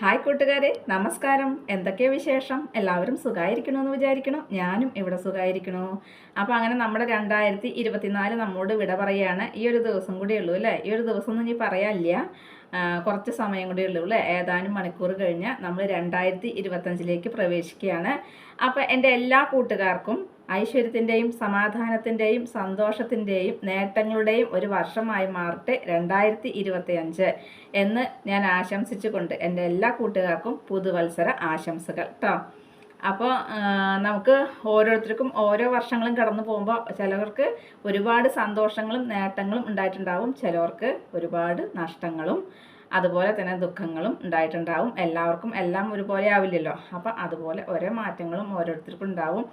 Hi കൂട്ടുകാരെ നമസ്കാരം. എന്തൊക്കെയാണ് വിശേഷം? എല്ലാവരും സുഖമായിരിക്കണമെന്ന് വിചാരിക്കണം. ഞാനും ഇവിടെ സുഖമായിരിക്കണോ അപ്പോൾ അങ്ങനെ നമ്മുടെ രണ്ടായിരത്തി ഇരുപത്തിനാല് നമ്മോട് വിട പറയുകയാണ് ഈ ഒരു ദിവസം കൂടിയേ ഉള്ളൂ അല്ലേ? ഈ ഒരു ദിവസം ഒന്നും ഇനി പറയാനില്ല. കുറച്ച് സമയം കൂടി ഉള്ളൂ അല്ലേ? ഏതാനും മണിക്കൂർ കഴിഞ്ഞ് നമ്മൾ രണ്ടായിരത്തി ഇരുപത്തഞ്ചിലേക്ക് പ്രവേശിക്കുകയാണ്. അപ്പോൾ എന്റെ എല്ലാ കൂട്ടുകാർക്കും ഐശ്വര്യത്തിന്റെയും സമാധാനത്തിന്റെയും സന്തോഷത്തിന്റെയും നേട്ടങ്ങളുടെയും ഒരു വർഷമായി മാറട്ടെ രണ്ടായിരത്തി ഇരുപത്തി അഞ്ച് എന്ന് ഞാൻ ആശംസിച്ചുകൊണ്ട് എന്റെ എല്ലാ കൂട്ടുകാർക്കും പുതുവത്സര ആശംസകൾ കേട്ടോ അപ്പോൾ നമുക്ക് ഓരോരുത്തർക്കും ഓരോ വർഷങ്ങളും കടന്നു പോകുമ്പോൾ ചിലവർക്ക് ഒരുപാട് സന്തോഷങ്ങളും നേട്ടങ്ങളും ഉണ്ടായിട്ടുണ്ടാവും. ചിലവർക്ക് ഒരുപാട് നഷ്ടങ്ങളും അതുപോലെ തന്നെ ദുഃഖങ്ങളും ഉണ്ടായിട്ടുണ്ടാവും. എല്ലാവർക്കും എല്ലാം ഒരുപോലെ ആവില്ലല്ലോ. അപ്പം അതുപോലെ ഓരോ മാറ്റങ്ങളും ഓരോരുത്തർക്കും ഉണ്ടാവും.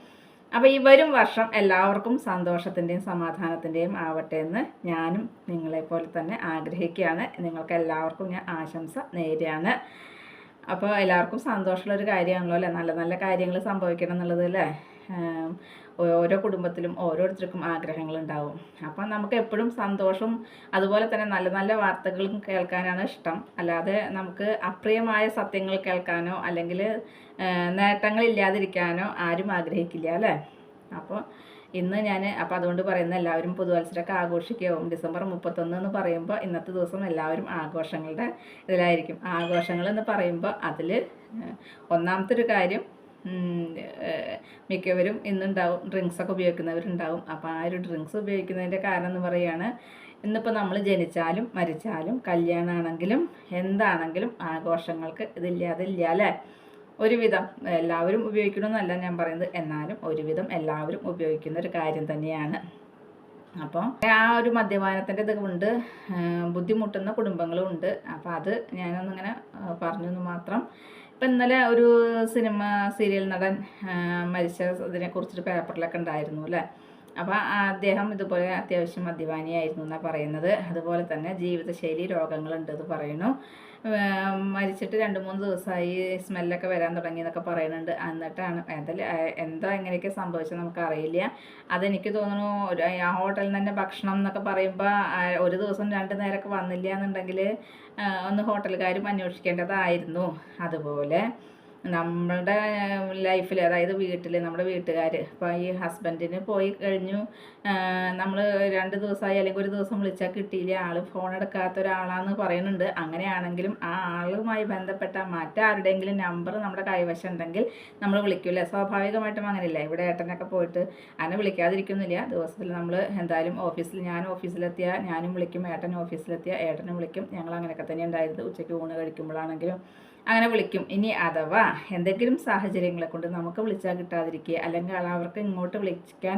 അപ്പോൾ ഈ വരും വർഷം എല്ലാവർക്കും സന്തോഷത്തിന്റെയും സമാധാനത്തിന്റെയും ആവട്ടെ എന്ന് ഞാനും നിങ്ങളെപ്പോലെ തന്നെ ആഗ്രഹിക്കുകയാണ്. നിങ്ങൾക്ക് എല്ലാവർക്കും ഞാൻ ആശംസ നേരെയാണ് അപ്പോൾ എല്ലാവർക്കും സന്തോഷമുള്ള ഒരു കാര്യമാണല്ലോ അല്ലേ? നല്ല നല്ല കാര്യങ്ങൾ സംഭവിക്കണം എന്നുള്ളത് അല്ലേ? ഓരോ കുടുംബത്തിലും ഓരോരുത്തർക്കും ആഗ്രഹങ്ങളുണ്ടാവും. അപ്പം നമുക്ക് എപ്പോഴും സന്തോഷം അതുപോലെ തന്നെ നല്ല നല്ല വാർത്തകളും കേൾക്കാനാണ് ഇഷ്ടം. അല്ലാതെ നമുക്ക് അപ്രിയമായ സത്യങ്ങൾ കേൾക്കാനോ അല്ലെങ്കിൽ നേട്ടങ്ങൾ ഇല്ലാതിരിക്കാനോ ആരും ആഗ്രഹിക്കില്ല അല്ലേ? അപ്പോൾ ഇന്ന് ഞാൻ അപ്പോൾ അതുകൊണ്ട് പറയുന്ന എല്ലാവരും പുതുവത്സരമൊക്കെ ആഘോഷിക്കും ഡിസംബർ മുപ്പത്തൊന്ന് എന്ന് പറയുമ്പോൾ ഇന്നത്തെ ദിവസം എല്ലാവരും ആഘോഷങ്ങളുടെ ഇതിലായിരിക്കും. ആഘോഷങ്ങൾ എന്ന് പറയുമ്പോൾ അതിൽ ഒന്നാമത്തെ ഒരു കാര്യം മിക്കവരും ഇന്നുണ്ടാവും ഡ്രിങ്ക്സ് ഒക്കെ ഉപയോഗിക്കുന്നവരുണ്ടാവും. അപ്പോൾ ആ ഒരു ഡ്രിങ്ക്സ് ഉപയോഗിക്കുന്നതിന്റെ കാരണം എന്ന് പറയുകയാണ് ഇന്നിപ്പോൾ നമ്മൾ ജനിച്ചാലും മരിച്ചാലും കല്യാണമാണെങ്കിലും എന്താണെങ്കിലും ആഘോഷങ്ങൾക്ക് ഇതില്ലാതില്ല അല്ലേ? ഒരുവിധം എല്ലാവരും ഉപയോഗിക്കണമെന്നല്ല ഞാൻ പറയുന്നത് എന്നാലും ഒരുവിധം എല്ലാവരും ഉപയോഗിക്കുന്ന ഒരു കാര്യം തന്നെയാണ്. അപ്പോൾ ആ ഒരു മദ്യപാനത്തിന്റെ ഇത് കൊണ്ട് ബുദ്ധിമുട്ടുന്ന കുടുംബങ്ങളും ഉണ്ട്. അപ്പോൾ അത് ഞാനൊന്നിങ്ങനെ പറഞ്ഞു എന്ന് മാത്രം ഇപ്പം ഇന്നലെ ഒരു സിനിമ സീരിയൽ നടൻ മരിച്ച മരിച്ചതിനെ കുറിച്ചൊരു പേപ്പറിലൊക്കെ ഉണ്ടായിരുന്നു അല്ലേ? അപ്പോൾ അദ്ദേഹം ഇതുപോലെ അത്യാവശ്യം മദ്യപാനിയായിരുന്നു എന്നാണ് പറയുന്നത്. അതുപോലെ തന്നെ ജീവിതശൈലി രോഗങ്ങളുണ്ടെന്ന് പറയുന്നു. മരിച്ചിട്ട് രണ്ട് മൂന്ന് ദിവസമായി സ്മെല്ലൊക്കെ വരാൻ തുടങ്ങി എന്നൊക്കെ പറയുന്നുണ്ട്. എന്നിട്ടാണ് അതിൽ എന്താ എങ്ങനെയൊക്കെ സംഭവിച്ചത് നമുക്കറിയില്ല. അതെനിക്ക് തോന്നുന്നു ഒരു ആ ഹോട്ടലിൽ തന്നെ ഭക്ഷണം എന്നൊക്കെ പറയുമ്പോൾ ഒരു ദിവസം രണ്ട് നേരമൊക്കെ വന്നില്ല എന്നുണ്ടെങ്കിൽ ഒന്ന് ഹോട്ടലുകാരും അന്വേഷിക്കേണ്ടതായിരുന്നു. അതുപോലെ നമ്മളുടെ ലൈഫിൽ അതായത് വീട്ടിൽ നമ്മുടെ വീട്ടുകാർ ഇപ്പോൾ ഈ ഹസ്ബൻഡിന് പോയി കഴിഞ്ഞു. നമ്മൾ രണ്ട് ദിവസമായി അല്ലെങ്കിൽ ഒരു ദിവസം വിളിച്ചാൽ കിട്ടിയില്ല. ആൾ ഫോൺ എടുക്കാത്ത ഒരാളാന്ന് പറയുന്നുണ്ട്. അങ്ങനെയാണെങ്കിലും ആ ആളുമായി ബന്ധപ്പെട്ട മറ്റാരുടെയെങ്കിലും നമ്പർ നമ്മുടെ കൈവശം ഉണ്ടെങ്കിൽ നമ്മൾ വിളിക്കില്ല? സ്വാഭാവികമായിട്ടും അങ്ങനെയില്ല? ഇവിടെ ഏട്ടനൊക്കെ പോയിട്ട് അങ്ങനെ വിളിക്കാതിരിക്കുന്നില്ല. ദിവസത്തിൽ നമ്മൾ എന്തായാലും ഓഫീസിൽ ഞാൻ ഓഫീസിലെത്തിയ ഞാനും വിളിക്കും ഏട്ടൻ ഓഫീസിലെത്തിയ ഏട്ടനും വിളിക്കും. ഞങ്ങൾ അങ്ങനെയൊക്കെ തന്നെ ഉണ്ടായിരുന്നു ഉച്ചയ്ക്ക് ഊണ് കഴിക്കുമ്പോഴാണെങ്കിലും അങ്ങനെ വിളിക്കും. ഇനി അഥവാ എന്തെങ്കിലും സാഹചര്യങ്ങളെ കൊണ്ട് നമുക്ക് വിളിച്ചാൽ കിട്ടാതിരിക്കുക അല്ലെങ്കിൽ അവർക്ക് ഇങ്ങോട്ട് വിളിക്കാൻ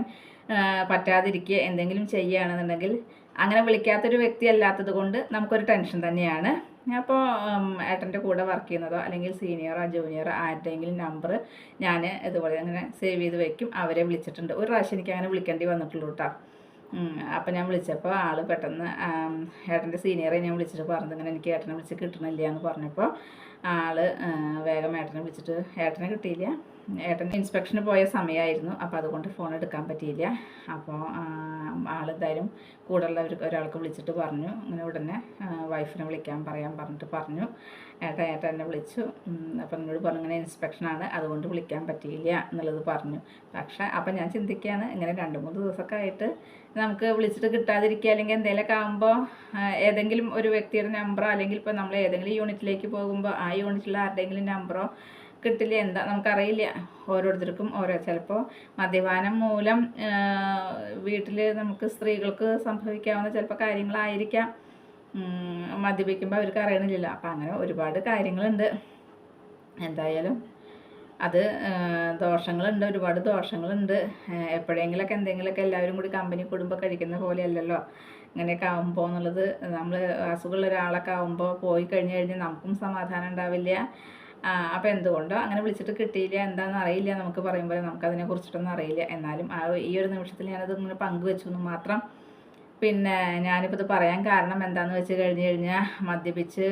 പറ്റാതിരിക്കുക എന്തെങ്കിലും ചെയ്യുകയാണെന്നുണ്ടെങ്കിൽ അങ്ങനെ വിളിക്കാത്തൊരു വ്യക്തി അല്ലാത്തത് കൊണ്ട് നമുക്കൊരു ടെൻഷൻ തന്നെയാണ്. അപ്പോൾ ഏട്ടന്റെ കൂടെ വർക്ക് ചെയ്യുന്നതോ അല്ലെങ്കിൽ സീനിയറോ ജൂനിയറോ ആരുടെയെങ്കിലും നമ്പർ ഞാൻ ഇതുപോലെ അങ്ങനെ സേവ് ചെയ്ത് വെക്കും. അവരെ വിളിച്ചിട്ടുണ്ട്. ഒരു പ്രാവശ്യം എനിക്ക് അങ്ങനെ വിളിക്കേണ്ടി വന്നിട്ടുള്ളൂ കേട്ടോ അപ്പം ഞാൻ വിളിച്ചപ്പോൾ ആൾ പെട്ടെന്ന് ഏട്ടന്റെ സീനിയറെ ഞാൻ വിളിച്ചിട്ട് പറഞ്ഞത്. ഇങ്ങനെ എനിക്ക് ഏട്ടനെ വിളിച്ച് കിട്ടണില്ല എന്ന് പറഞ്ഞപ്പോൾ ആൾ വേഗം ഏട്ടനെ വിളിച്ചിട്ട് ഏട്ടനെ കിട്ടിയില്ല. ഏട്ടൻ ഇൻസ്പെക്ഷന് പോയ സമയമായിരുന്നു അപ്പോൾ അതുകൊണ്ട് ഫോൺ എടുക്കാൻ പറ്റിയില്ല. അപ്പോൾ ആളെന്തായാലും കൂടെയുള്ളവർക്ക് ഒരാൾക്ക് വിളിച്ചിട്ട് പറഞ്ഞു. അങ്ങനെ ഉടനെ വൈഫിനെ വിളിക്കാൻ പറയാൻ പറഞ്ഞിട്ട് പറഞ്ഞു. ഏട്ടൻ ഏട്ടൻ എന്നെ വിളിച്ചു. അപ്പം എന്നോട് പറഞ്ഞു ഇങ്ങനെ ഇൻസ്പെക്ഷനാണ് അതുകൊണ്ട് വിളിക്കാൻ പറ്റിയില്ല എന്നുള്ളത് പറഞ്ഞു. പക്ഷേ അപ്പം ഞാൻ ചിന്തിക്കുകയാണ് ഇങ്ങനെ രണ്ട് മൂന്ന് ദിവസമൊക്കെ ആയിട്ട് നമുക്ക് വിളിച്ചിട്ട് കിട്ടാതിരിക്കുക അല്ലെങ്കിൽ എന്തെങ്കിലുമൊക്കെ ആകുമ്പോൾ ഏതെങ്കിലും ഒരു വ്യക്തിയുടെ നമ്പറോ അല്ലെങ്കിൽ ഇപ്പോൾ നമ്മൾ ഏതെങ്കിലും യൂണിറ്റിലേക്ക് പോകുമ്പോൾ ആ യൂണിറ്റിലുള്ള ആരുടെയെങ്കിലും നമ്പറോ കിട്ടില്ല എന്താ നമുക്കറിയില്ല. ഓരോരുത്തർക്കും ഓരോ ചിലപ്പോൾ മദ്യപാനം മൂലം വീട്ടിൽ നമുക്ക് സ്ത്രീകൾക്ക് സംഭവിക്കാവുന്ന ചിലപ്പോൾ കാര്യങ്ങളായിരിക്കാം. മദ്യപിക്കുമ്പോൾ അവർക്ക് അറിയണില്ലല്ലോ. അപ്പം അങ്ങനെ ഒരുപാട് കാര്യങ്ങളുണ്ട്. എന്തായാലും അത് ദോഷങ്ങളുണ്ട് ഒരുപാട് ദോഷങ്ങളുണ്ട്. എപ്പോഴെങ്കിലൊക്കെ എന്തെങ്കിലുമൊക്കെ എല്ലാവരും കൂടി കമ്പനി കുടുംബം കഴിക്കുന്ന പോലെയല്ലല്ലോ. ഇങ്ങനെയൊക്കെ ആകുമ്പോൾ എന്നുള്ളത് നമ്മൾ അസുഖമുള്ള ഒരാളൊക്കെ ആകുമ്പോൾ പോയി കഴിഞ്ഞ് കഴിഞ്ഞാൽ നമുക്കും സമാധാനം ഉണ്ടാവില്ല. അപ്പോൾ എന്തുകൊണ്ടോ? അങ്ങനെ വിളിച്ചിട്ട് കിട്ടിയില്ല. എന്താണെന്ന് അറിയില്ല. നമുക്ക് പറയുമ്പോൾ നമുക്കതിനെ കുറിച്ചിട്ടൊന്നും അറിയില്ല. എന്നാലും ആ ഈ ഒരു നിമിഷത്തിൽ ഞാനത് ഇങ്ങനെ പങ്കുവെച്ചു എന്ന് മാത്രം. പിന്നെ ഞാനിപ്പോൾ ഇത് പറയാൻ കാരണം എന്താണെന്ന് വെച്ച് കഴിഞ്ഞ് കഴിഞ്ഞാൽ മദ്യപിച്ച്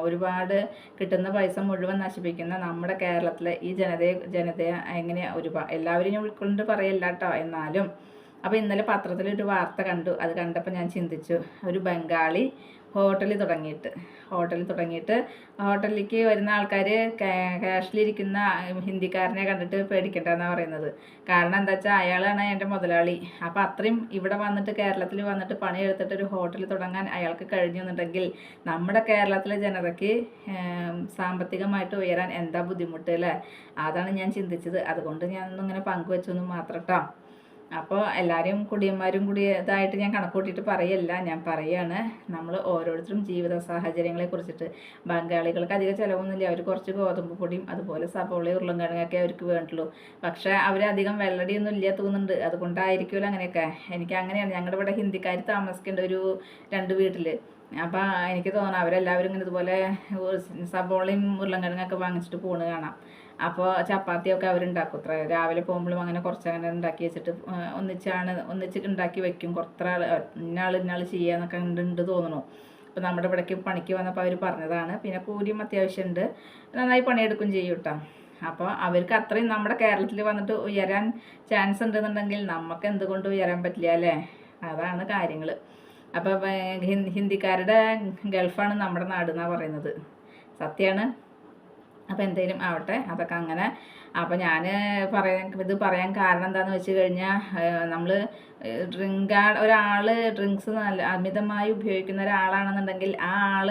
ഒരുപാട് കിട്ടുന്ന പൈസ മുഴുവൻ നശിപ്പിക്കുന്ന നമ്മുടെ കേരളത്തിലെ ഈ ജനതയെ ജനതയെ എങ്ങനെ ഒരുപാട് എല്ലാവരും ഞാൻ ഉൾക്കൊണ്ട് പറയല്ല കേട്ടോ എന്നാലും അപ്പോൾ ഇന്നലെ പത്രത്തിലൊരു വാർത്ത കണ്ടു. അത് കണ്ടപ്പോൾ ഞാൻ ചിന്തിച്ചു. ഒരു ബംഗാളി ഹോട്ടൽ തുടങ്ങിയിട്ട്. ഹോട്ടലിൽ തുടങ്ങിയിട്ട്. ഹോട്ടലിലേക്ക് വരുന്ന ആൾക്കാർ ക്യാഷിലിരിക്കുന്ന ഹിന്ദിക്കാരനെ കണ്ടിട്ട് പേടിക്കണ്ടെന്നാണ് പറയുന്നത്. കാരണം എന്താ വെച്ചാൽ അയാളാണ് എന്റെ മുതലാളി. അപ്പോൾ അത്രയും ഇവിടെ വന്നിട്ട് കേരളത്തിൽ വന്നിട്ട് പണിയെടുത്തിട്ട് ഒരു ഹോട്ടൽ തുടങ്ങാൻ അയാൾക്ക് കഴിഞ്ഞു എന്നുണ്ടെങ്കിൽ നമ്മുടെ കേരളത്തിലെ ജനതയ്ക്ക് സാമ്പത്തികമായിട്ട് ഉയരാൻ എന്താ ബുദ്ധിമുട്ട് അല്ലേ? അതാണ് ഞാൻ ചിന്തിച്ചത്. അതുകൊണ്ട് ഞാനൊന്നും ഇങ്ങനെ പങ്കുവെച്ചു എന്ന് മാത്രം കേട്ടോ അപ്പോൾ എല്ലാവരും കുടിയന്മാരും കൂടി ഇതായിട്ട് ഞാൻ കണക്ക് കൂട്ടിയിട്ട് പറയല്ല ഞാൻ പറയാണ്. നമ്മൾ ഓരോരുത്തരും ജീവിത സാഹചര്യങ്ങളെ കുറിച്ചിട്ട്. ബംഗാളികൾക്ക് അധികം ചിലവൊന്നുമില്ല. അവർ കുറച്ച് ഗോതമ്പ് പൊടിയും അതുപോലെ സബോളയും ഉരുളൻകിഴങ്ങൊക്കെ അവർക്ക് വേണ്ടുള്ളൂ. പക്ഷേ അവരധികം വെള്ളടിയൊന്നും ഇല്ല തോന്നുന്നുണ്ട്. അതുകൊണ്ടായിരിക്കുമല്ലോ അങ്ങനെയൊക്കെ. എനിക്ക് അങ്ങനെയാണ്. ഞങ്ങളുടെ ഇവിടെ ഹിന്ദിക്കാർ താമസിക്കേണ്ട ഒരു രണ്ട് വീട്ടിൽ അപ്പോൾ എനിക്ക് തോന്നുന്നു അവരെല്ലാവരും ഇങ്ങനെ ഇതുപോലെ സബോളയും ഉരുളൻകിഴങ്ങൊക്കെ വാങ്ങിച്ചിട്ട് പോണ് കാണാം. അപ്പോൾ ചപ്പാത്തിയൊക്കെ അവരുണ്ടാക്കും. അത്ര രാവിലെ പോകുമ്പോഴും അങ്ങനെ കുറച്ച് അങ്ങനെ ഉണ്ടാക്കി വെച്ചിട്ട് ഒന്നിച്ചാണ് ഒന്നിച്ച് ഉണ്ടാക്കി വെക്കും. കുറത്ര ആൾ ഇന്നാൾ ഇന്നാൾ ചെയ്യാന്നൊക്കെ ഉണ്ട് തോന്നുന്നു അപ്പോൾ നമ്മുടെ ഇവിടേക്ക് പണിക്ക് വന്നപ്പോൾ അവർ പറഞ്ഞതാണ്. പിന്നെ കൂലിയും അത്യാവശ്യമുണ്ട് നന്നായി പണിയെടുക്കും ചെയ്യും കേട്ടോ അപ്പോൾ അവർക്ക് അത്രയും നമ്മുടെ കേരളത്തിൽ വന്നിട്ട് ഉയരാൻ ചാൻസ് ഉണ്ടെന്നുണ്ടെങ്കിൽ നമുക്ക് എന്തുകൊണ്ട് ഉയരാൻ പറ്റില്ല അല്ലേ? അതാണ് കാര്യങ്ങൾ അപ്പോൾ ഹിന്ദിക്കാരുടെ ഗൾഫാണ് നമ്മുടെ നാട് എന്നാണ് പറയുന്നത്. സത്യമാണ് അപ്പോൾ എന്തേലും ആവട്ടെ. അതൊക്കെ അങ്ങനെ. അപ്പോൾ ഞാൻ പറയാൻ ഇത് പറയാൻ കാരണം എന്താണെന്ന് വെച്ച് കഴിഞ്ഞാൽ നമ്മൾ ഡ്രിങ്ക് ഒരാൾ ഡ്രിങ്ക്സ് നല്ല അമിതമായി ഉപയോഗിക്കുന്ന ഒരാളാണെന്നുണ്ടെങ്കിൽ ആ ആൾ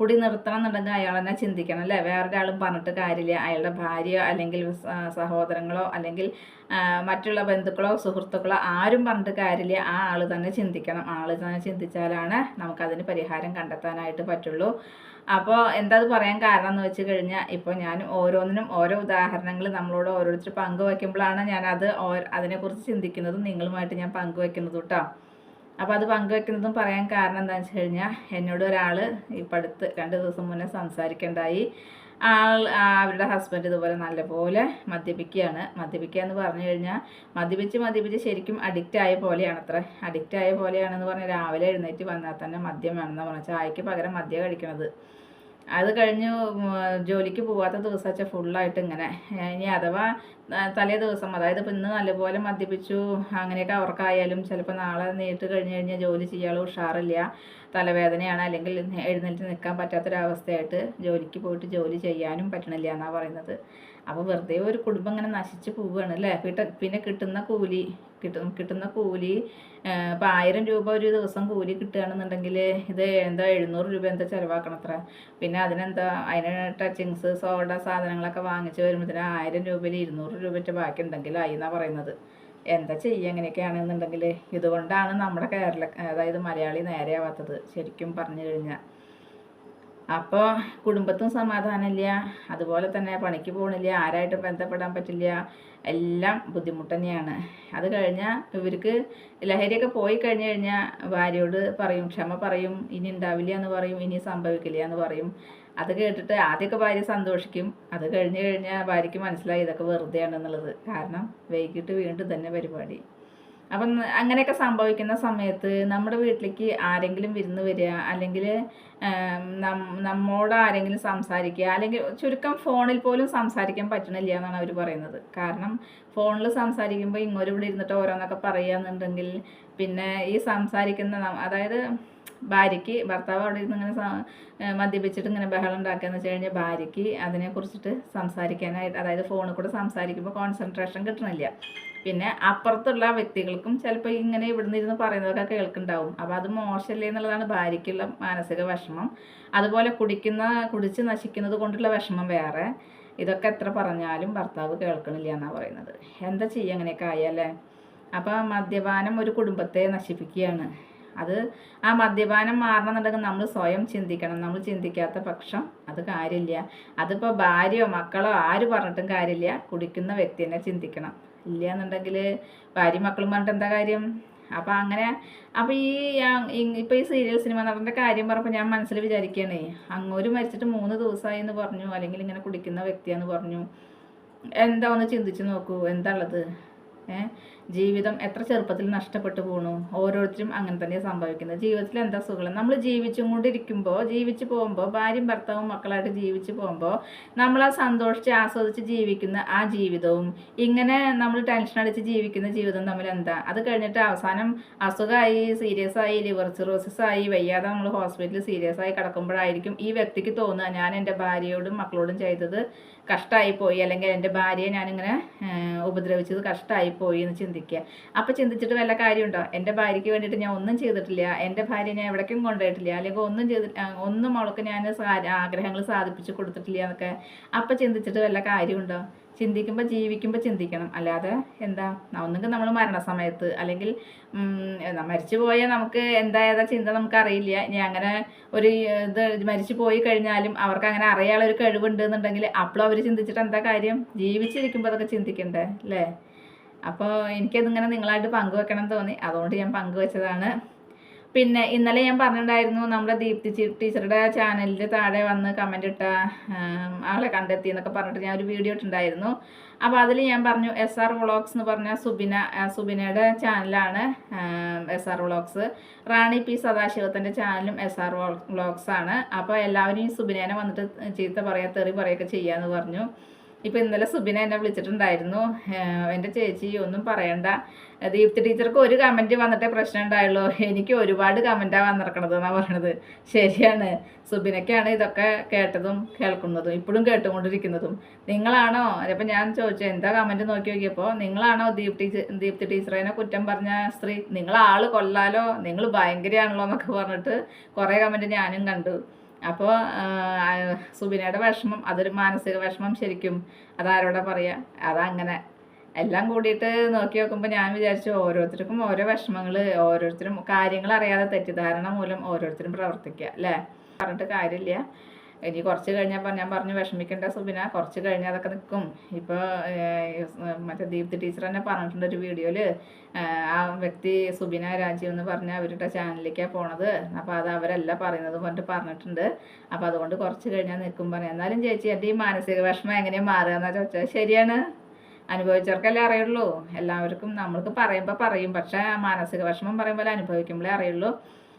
കുടി നിർത്തണം എന്നുണ്ടെങ്കിൽ അയാൾ തന്നെ ചിന്തിക്കണം അല്ലേ? വേറൊരാളും പറഞ്ഞിട്ട് കാര്യമില്ല. അയാളുടെ ഭാര്യയോ അല്ലെങ്കിൽ സഹോദരങ്ങളോ അല്ലെങ്കിൽ മറ്റുള്ള ബന്ധുക്കളോ സുഹൃത്തുക്കളോ ആരും പറഞ്ഞിട്ട് കാര്യമില്ല. ആ ആൾ തന്നെ ചിന്തിക്കണം. ആൾ തന്നെ ചിന്തിച്ചാലാണ് നമുക്കതിന് പരിഹാരം കണ്ടെത്താനായിട്ട് പറ്റുള്ളൂ. അപ്പോൾ എന്താ പറയാൻ കാരണം എന്ന് വെച്ച് കഴിഞ്ഞാൽ ഇപ്പോൾ ഞാൻ ഓരോന്നിനും ഓരോ ഉദാഹരണങ്ങൾ നമ്മളോട് ഓരോരുത്തർ പങ്കുവയ്ക്കുമ്പോഴാണ് ഞാനത് ഓ- അതിനെക്കുറിച്ച് ചിന്തിക്കുന്നതും നിങ്ങളുമായിട്ട് ഞാൻ പങ്കുവയ്ക്കുന്നതും കേട്ടോ അപ്പോൾ അത് പങ്കുവെക്കുന്നതും പറയാൻ കാരണം എന്താണെന്ന് വെച്ച് കഴിഞ്ഞാൽ എന്നോട് ഒരാൾ ഇപ്പം അടുത്ത് രണ്ട് ദിവസം മുന്നേ സംസാരിക്കേണ്ടായി. ആൾ അവരുടെ ഹസ്ബൻഡ് ഇതുപോലെ നല്ലപോലെ മദ്യപിക്കുകയാണ്. മദ്യപിക്കുക എന്ന് പറഞ്ഞു കഴിഞ്ഞാൽ മദ്യപിച്ച് മദ്യപിച്ച് ശരിക്കും അഡിക്റ്റ് ആയ പോലെയാണ് അത്ര. അഡിക്റ്റ് ആയ പോലെയാണെന്ന് പറഞ്ഞാൽ രാവിലെ എഴുന്നേറ്റ് വന്നാൽ തന്നെ മദ്യം വേണമെന്ന് പറഞ്ഞാൽ ചായക്ക് പകരം മദ്യം കഴിക്കണത്. അത് കഴിഞ്ഞ് ജോലിക്ക് പോവാത്ത ദിവസം വെച്ചാൽ ഫുള്ളായിട്ട് ഇങ്ങനെ ഇനി അഥവാ തലേ ദിവസം അതായത് ഇപ്പം ഇന്ന് നല്ലപോലെ മദ്യപിച്ചു അങ്ങനെയൊക്കെ അവർക്കായാലും ചിലപ്പോൾ നാളെ നേരിട്ട് കഴിഞ്ഞ് കഴിഞ്ഞാൽ ജോലി ചെയ്യാനുള്ള ഉഷാറില്ല തലവേദനയാണ് അല്ലെങ്കിൽ എഴുന്നേറ്റ് നിൽക്കാൻ പറ്റാത്തൊരവസ്ഥയായിട്ട് ജോലിക്ക് പോയിട്ട് ജോലി ചെയ്യാനും പറ്റണില്ല എന്നാണ് പറയുന്നത്. അപ്പോൾ വെറുതെ ഒരു കുടുംബം ഇങ്ങനെ നശിച്ച് പോവുകയാണ് അല്ലേ? പിന്നെ കിട്ടുന്ന കൂലി കിട്ടും കിട്ടുന്ന കൂലി ഇപ്പം ആയിരം രൂപ ഒരു ദിവസം കൂലി കിട്ടുകയാണെന്നുണ്ടെങ്കിൽ ഇത് എന്താ എഴുന്നൂറ് രൂപ എന്താ ചിലവാക്കണം അത്ര പിന്നെ അതിനെന്താ അതിന് ടച്ചിങ്സ് സോഡ സാധനങ്ങളൊക്കെ വാങ്ങിച്ച് വരുമ്പോഴത്തേന് ആയിരം രൂപയിൽ ഇരുന്നൂറ് രൂപ ബാക്കി ഉണ്ടെങ്കിലായി എന്നാണ് പറയുന്നത്. എന്താ ചെയ്യുക എങ്ങനെയൊക്കെയാണെന്നുണ്ടെങ്കിൽ ഇതുകൊണ്ടാണ് നമ്മുടെ കേരള അതായത് മലയാളി നേരെയാവാത്തത് ശരിക്കും പറഞ്ഞു കഴിഞ്ഞാൽ അപ്പോൾ കുടുംബത്തും സമാധാനമില്ല അതുപോലെ തന്നെ പണിക്ക് പോകണില്ല ആരായിട്ടും ബന്ധപ്പെടാൻ പറ്റില്ല എല്ലാം ബുദ്ധിമുട്ട് തന്നെയാണ്. അത് കഴിഞ്ഞാൽ ഇവർക്ക് ലഹരിയൊക്കെ പോയി കഴിഞ്ഞ് കഴിഞ്ഞാൽ ഭാര്യയോട് പറയും ക്ഷമ പറയും ഇനി ഉണ്ടാവില്ല എന്ന് പറയും ഇനി സംഭവിക്കില്ല എന്ന് പറയും. അത് കേട്ടിട്ട് ആദ്യമൊക്കെ ഭാര്യ സന്തോഷിക്കും. അത് കഴിഞ്ഞ് കഴിഞ്ഞാൽ ഭാര്യയ്ക്ക് മനസ്സിലായി ഇതൊക്കെ വെറുതെയാണെന്നുള്ളത്. കാരണം വൈകിട്ട് വീണ്ടും തന്നെ പരിപാടി. അപ്പം അങ്ങനെയൊക്കെ സംഭവിക്കുന്ന സമയത്ത് നമ്മുടെ വീട്ടിലേക്ക് ആരെങ്കിലും വിരുന്ന് വരിക അല്ലെങ്കിൽ നമ്മോട് ആരെങ്കിലും സംസാരിക്കുക അല്ലെങ്കിൽ ചുരുക്കം ഫോണിൽ പോലും സംസാരിക്കാൻ പറ്റണില്ല എന്നാണ് അവർ പറയുന്നത്. കാരണം ഫോണിൽ സംസാരിക്കുമ്പോൾ ഇങ്ങോട്ട് ഇവിടെ ഇരുന്നിട്ട് ഓരോന്നൊക്കെ പറയുകയെന്നുണ്ടെങ്കിൽ പിന്നെ ഈ സംസാരിക്കുന്ന അതായത് ഭാര്യയ്ക്ക് ഭർത്താവ് അവിടെ ഇരുന്ന് ഇങ്ങനെ മദ്യപിച്ചിട്ട് ഇങ്ങനെ ബഹളം ഉണ്ടാക്കുകയെന്ന് വെച്ച് കഴിഞ്ഞാൽ ഭാര്യയ്ക്ക് അതിനെക്കുറിച്ചിട്ട് സംസാരിക്കാനായിട്ട് അതായത് ഫോണിൽ കൂടെ സംസാരിക്കുമ്പോൾ കോൺസെൻട്രേഷൻ കിട്ടണില്ല. പിന്നെ അപ്പുറത്തുള്ള വ്യക്തികൾക്കും ചിലപ്പോൾ ഇങ്ങനെ ഇവിടുന്ന് ഇരുന്ന് പറയുന്നതൊക്കെ കേൾക്കുന്നുണ്ടാവും. അപ്പോൾ അത് മോശമല്ലേ എന്നുള്ളതാണ് ഭാര്യയ്ക്കുള്ള മാനസിക വിഷമം. അതുപോലെ കുടിക്കുന്ന കുടിച്ച് നശിക്കുന്നത് കൊണ്ടുള്ള വിഷമം വേറെ. ഇതൊക്കെ എത്ര പറഞ്ഞാലും ഭർത്താവ് കേൾക്കണില്ല എന്നാണ് പറയുന്നത്. എന്താ ചെയ്യുക അങ്ങനെയൊക്കെ ആയല്ലേ അപ്പോൾ മദ്യപാനം ഒരു കുടുംബത്തെ നശിപ്പിക്കുകയാണ്. അത് ആ മദ്യപാനം മാറണമെന്നുണ്ടെങ്കിൽ നമ്മൾ സ്വയം ചിന്തിക്കണം. നമ്മൾ ചിന്തിക്കാത്ത പക്ഷം അത് കാര്യമില്ല. അതിപ്പോൾ ഭാര്യയോ മക്കളോ ആര് പറഞ്ഞിട്ടും കാര്യമില്ല. കുടിക്കുന്ന വ്യക്തി തന്നെ ചിന്തിക്കണം. ഇല്ല എന്നുണ്ടെങ്കിൽ ഭാര്യ മക്കളും പറഞ്ഞിട്ട് എന്താ കാര്യം? അപ്പം അങ്ങനെ അപ്പം ഈ ഇപ്പോൾ ഈ സീരിയൽ സിനിമ നടന്റെ കാര്യം പറഞ്ഞപ്പോൾ ഞാൻ മനസ്സിൽ വിചാരിക്കുകയാണേ അങ്ങോട്ട് മരിച്ചിട്ട് മൂന്ന് ദിവസമായി എന്ന് പറഞ്ഞു അല്ലെങ്കിൽ ഇങ്ങനെ കുടിക്കുന്ന വ്യക്തിയാന്ന് പറഞ്ഞു. എന്താ ഒന്ന് ചിന്തിച്ച് നോക്കൂ എന്താ ഉള്ളത്? ഏഹ് ജീവിതം എത്ര ചെറുപ്പത്തിൽ നഷ്ടപ്പെട്ടു പോണു? ഓരോരുത്തരും അങ്ങനെ തന്നെ സംഭവിക്കുന്നത് ജീവിതത്തിൽ എന്താ സുഖം? നമ്മൾ ജീവിച്ചും കൊണ്ടിരിക്കുമ്പോൾ ജീവിച്ചു പോകുമ്പോൾ ഭാര്യയും ഭർത്താവും മക്കളായിട്ട് ജീവിച്ചു പോകുമ്പോൾ നമ്മൾ ആ സന്തോഷിച്ച് ആസ്വദിച്ച് ജീവിക്കുന്ന ആ ജീവിതവും ഇങ്ങനെ നമ്മൾ ടെൻഷൻ അടിച്ച് ജീവിക്കുന്ന ജീവിതം തമ്മിൽ എന്താ? അത് കഴിഞ്ഞിട്ട് അവസാനം അസുഖമായി സീരിയസ് ആയി ലിവർ സിറോസിസ് ആയി വയ്യാതെ നമ്മൾ ഹോസ്പിറ്റലിൽ സീരിയസ് ആയി കിടക്കുമ്പോഴായിരിക്കും ഈ വ്യക്തിക്ക് തോന്നുക ഞാൻ എന്റെ ഭാര്യയോടും മക്കളോടും ചെയ്തത് കഷ്ടമായി പോയി അല്ലെങ്കിൽ എന്റെ ഭാര്യയെ ഞാനിങ്ങനെ ഉപദ്രവിച്ചത് കഷ്ടമായി പോയി എന്ന് ചിന്തിക്കുക അപ്പോൾ ചിന്തിച്ചിട്ട് വല്ല കാര്യമുണ്ടോ? എന്റെ ഭാര്യയ്ക്ക് വേണ്ടിയിട്ട് ഞാൻ ഒന്നും ചെയ്തിട്ടില്ല. എന്റെ ഭാര്യ ഞാൻ എവിടേക്കും കൊണ്ടുപോയിട്ടില്ല. അല്ലെങ്കിൽ ഒന്നും ചെയ്തി ഒന്നും അവൾക്ക് ഞാൻ ആഗ്രഹങ്ങൾ സാധിപ്പിച്ച് കൊടുത്തിട്ടില്ല എന്നൊക്കെ. അപ്പോൾ ചിന്തിച്ചിട്ട് വല്ല കാര്യമുണ്ടോ? ചിന്തിക്കുമ്പോൾ ജീവിക്കുമ്പോൾ ചിന്തിക്കണം. അല്ലാതെ എന്താ ഒന്നുകിൽ നമ്മൾ മരണസമയത്ത് അല്ലെങ്കിൽ മരിച്ചു പോയാൽ നമുക്ക് എന്താ ഏതാ ചിന്ത നമുക്ക് അറിയില്ല. ഇനി അങ്ങനെ ഒരു ഇത് മരിച്ചു പോയി കഴിഞ്ഞാലും അവർക്ക് അങ്ങനെ അറിയാനുള്ള ഒരു കഴിവുണ്ട് എന്നുണ്ടെങ്കിൽ അപ്പോഴും അവർ ചിന്തിച്ചിട്ട് എന്താ കാര്യം? ജീവിച്ചിരിക്കുമ്പോൾ അതൊക്കെ ചിന്തിക്കണ്ടേ? അല്ലേ? അപ്പോൾ എനിക്കതിങ്ങനെ നിങ്ങളായിട്ട് പങ്കുവെക്കണം തോന്നി. അതുകൊണ്ട് ഞാൻ പങ്കുവെച്ചതാണ്. പിന്നെ ഇന്നലെ ഞാൻ പറഞ്ഞിട്ടുണ്ടായിരുന്നു നമ്മുടെ ദീപ്തി ടീച്ചറുടെ ചാനലിൽ താഴെ വന്ന് കമന്റ് ഇട്ട ആളെ കണ്ടെത്തി എന്നൊക്കെ പറഞ്ഞിട്ട് ഞാൻ ഒരു വീഡിയോ ഇട്ടുണ്ടായിരുന്നു അപ്പോൾ അതിൽ ഞാൻ പറഞ്ഞു എസ് ആർ വ്ളോഗ്സ് എന്ന് പറഞ്ഞ സുബിന സുബിനയുടെ ചാനലാണ് S R vlogs Rani P സദാശിവത്തിന്റെ ചാനലും എസ് ആർ വ്ളോഗ്സ് ആണ്. അപ്പോൾ എല്ലാവരും ഈ സുബിനേനെ വന്നിട്ട് ചീത്ത പറയാ തെറി പറയുകയൊക്കെ ചെയ്യാമെന്ന് പറഞ്ഞു. ഇപ്പം ഇന്നലെ സുബിന എന്നെ വിളിച്ചിട്ടുണ്ടായിരുന്നു. എന്റെ ചേച്ചി ഒന്നും പറയണ്ട. ദീപ്തി ടീച്ചർക്ക് ഒരു കമന്റ് വന്നിട്ടേ പ്രശ്നം ഉണ്ടായുള്ളൂ. എനിക്ക് ഒരുപാട് കമന്റാണ് വന്നിറക്കണത് എന്നാണ് പറയണത്. ശരിയാണ്. സുബിനയ്ക്കാണ് ഇതൊക്കെ കേട്ടതും കേൾക്കുന്നതും ഇപ്പോഴും കേട്ടുകൊണ്ടിരിക്കുന്നതും. നിങ്ങളാണോ? അപ്പം ഞാൻ ചോദിച്ചു എന്താ കമന്റ് നോക്കി നോക്കിയപ്പോൾ നിങ്ങളാണോ ദീപ്തി ടീച്ചർ ദീപ്തി ടീച്ചറിനെ കുറ്റം പറഞ്ഞ സ്ത്രീ? നിങ്ങൾ കൊല്ലാലോ? നിങ്ങൾ ഭയങ്കരയാണല്ലോ എന്നൊക്കെ പറഞ്ഞിട്ട് കുറേ കമന്റ് ഞാനും കണ്ടു. അപ്പോൾ സുബിനയുടെ വിഷമം അതൊരു മാനസിക വിഷമം ശരിക്കും. അതാരോടെ പറയുക അതങ്ങനെ. എല്ലാം കൂടിയിട്ട് നോക്കി നോക്കുമ്പോൾ ഞാൻ വിചാരിച്ചു ഓരോരുത്തർക്കും ഓരോ വിഷമങ്ങൾ ഓരോരുത്തരും കാര്യങ്ങൾ അറിയാതെ തെറ്റിദ്ധാരണ മൂലം ഓരോരുത്തരും പ്രവർത്തിക്കുക അല്ലേ? പറഞ്ഞിട്ട് കാര്യമില്ല. ഇനി കുറച്ച് കഴിഞ്ഞപ്പോൾ ഞാൻ പറഞ്ഞു വിഷമിക്കേണ്ട സുബിന കുറച്ച് കഴിഞ്ഞാൽ അതൊക്കെ നിൽക്കും ഇപ്പോൾ മറ്റേ ദീപ്തി ടീച്ചർ തന്നെ പറഞ്ഞിട്ടുണ്ട് ഒരു വീഡിയോയിൽ ആ വ്യക്തി സുബിന രാജീവ് എന്ന് പറഞ്ഞ അവരുടെ ചാനലിലേക്കാണ് പോണത്. അപ്പോൾ അത് അവരല്ല പറയുന്നത് കൊണ്ട് പറഞ്ഞിട്ടുണ്ട്. അപ്പോൾ അതുകൊണ്ട് കുറച്ച് കഴിഞ്ഞാൽ നിൽക്കും പറയാം എന്നാലും ചേച്ചി എന്റെ ഈ മാനസിക വിഷമം എങ്ങനെയാണ് മാറുക എന്നാ ചോദിച്ചാൽ ശരിയാണ്. അനുഭവിച്ചവർക്കല്ലേ അറിയുള്ളൂ. എല്ലാവർക്കും നമ്മൾക്ക് പറയുമ്പോൾ പറയും. പക്ഷേ മാനസിക വിഷമം പറയുമ്പോൾ അനുഭവിക്കുമ്പോഴേ അറിയുള്ളൂ.